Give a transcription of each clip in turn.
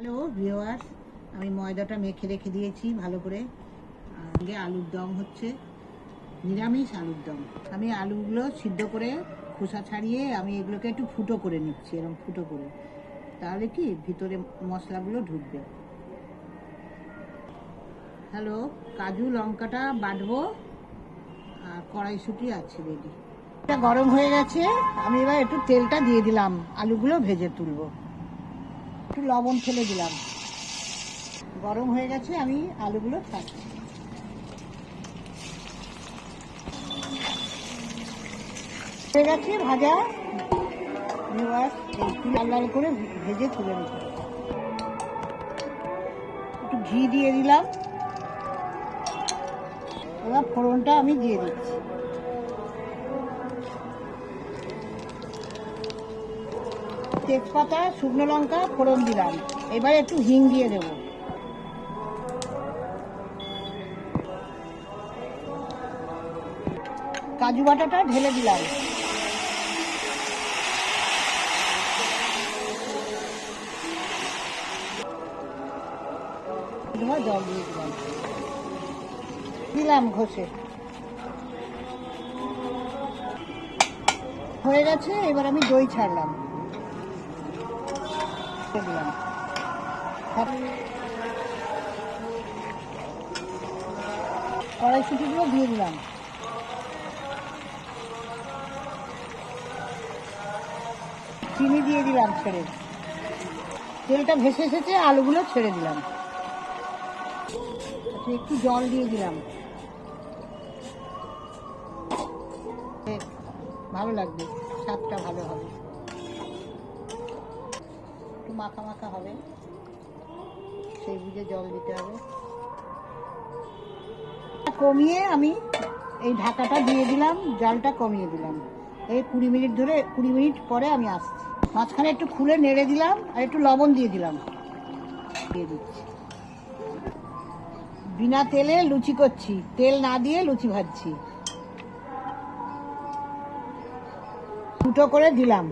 Hello viewers আমি ময়দাটা মেখে রেখে দিয়েছি ভালো করে। আগে আলুর দম হচ্ছে, নিরামিষ আলুর দম। আমি আলুগুলো সিদ্ধ করে খোসা ছাড়িয়ে আমি এগুলোকে একটু ফুটো করে নিচ্ছি এরকম ফুটো করে। তাহলে কি ভিতরে মশলাগুলো ঢুকবে। হ্যালো, কাজু লঙ্কাটা বাটবো, আর কড়াইশুটি আছে রেডি এটা গরম হয়ে গেছে, আমি এবার একটু তেলটা দিয়ে দিলাম, আলুগুলো ভেজে তুলবো। একটু লবণ ফেলে দিলাম। গরম হয়ে গেছে, আমি আলুগুলো ছাড়ছি। হয়ে গেছে ভাজা। লাল লাল করে ভেজে তুলে নিতে একটু ঘি দিয়ে দিলাম। এবার ফোড়নটা আমি দিয়ে দিচ্ছি। তেজপাতা, শুকনো লঙ্কা, ফোড়ন দিলাম। এবার একটু হিং দিয়ে দেবো। কাজু বাটাটা ঢেলে দিলাম। জল দিয়ে দিলাম। দিলাম ঘষে। হয়ে গেছে, এবার আমি দই ছাড়লাম। দিলাম। কড়াইশুটিগুলো দিয়ে দিলাম। চিনি দিয়ে দিলাম ছেড়ে। তেলটা ভেসে এসেছে, আলুগুলো ছেড়ে দিলাম। একটু জল দিয়ে দিলাম। ভালো লাগবে, স্বাদটা ভালো হবে। মাখা মাখা হবে। সেই বুঝে জল দিতে হবে। কমিয়ে আমি এই ঢাকাটা দিয়ে দিলাম, জালটা কমিয়ে দিলাম। এই কুড়ি মিনিট ধরে, কুড়ি মিনিট পরে আমি আসছি। মাঝখানে একটু খুলে নেড়ে দিলাম আর একটু লবণ দিয়ে দিলাম। দিয়ে দিচ্ছি। বিনা তেলে লুচি করছি। তেল না দিয়ে লুচি ভাজছি। দুটো করে দিলাম।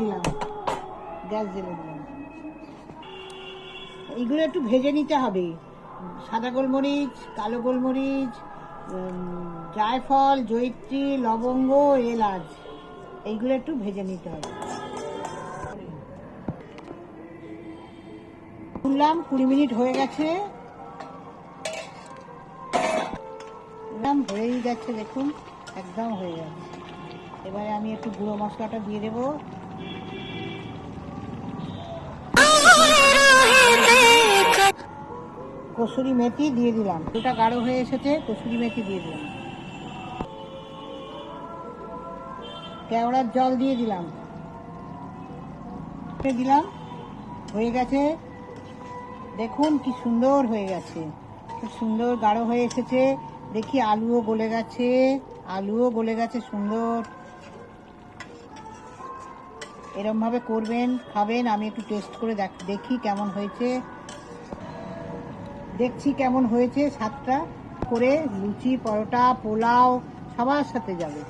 দিলাম। গ্যাস জ্বেলে দিলাম। এইগুলো একটু ভেজে নিতে হবে। সাদা গোলমরিচ, কালো গোলমরিচ জায়ফল, জয়িত্রী, লবঙ্গ, এলাচ, এইগুলো একটু ভেজে নিতে হবে। শুনলাম কুড়ি মিনিট হয়ে গেছে। একদম হয়েই যাচ্ছে দেখুন, একদম হয়ে গেছে। এবারে আমি একটু গুঁড়ো মশলাটা দিয়ে দেবো। কসুরি মেথি দিয়ে দিলাম। ওটা গাঢ় হয়ে এসেছে, কসুরি মেথি দিয়ে দিলাম। কেওড়ার জল দিয়ে দিলাম। দিলাম। হয়ে গেছে। দেখুন কি সুন্দর হয়ে গেছে। খুব সুন্দর গাঢ় হয়ে এসেছে। দেখি আলুও গলে গেছে। আলুও গলে গেছে সুন্দর। এরম ভাবে করবেন, খাবেন। আমি একটু টেস্ট করে দেখি কেমন হয়েছে। দেখছি কেমন হয়েছে সাতটা করে লুচি, পরোটা, পোলাও, সবার সাথে যাবে।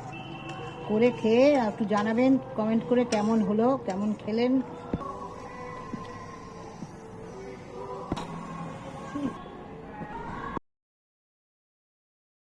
করে খেয়ে একটু জানাবেন কমেন্ট করে কেমন হলো, কেমন খেলেন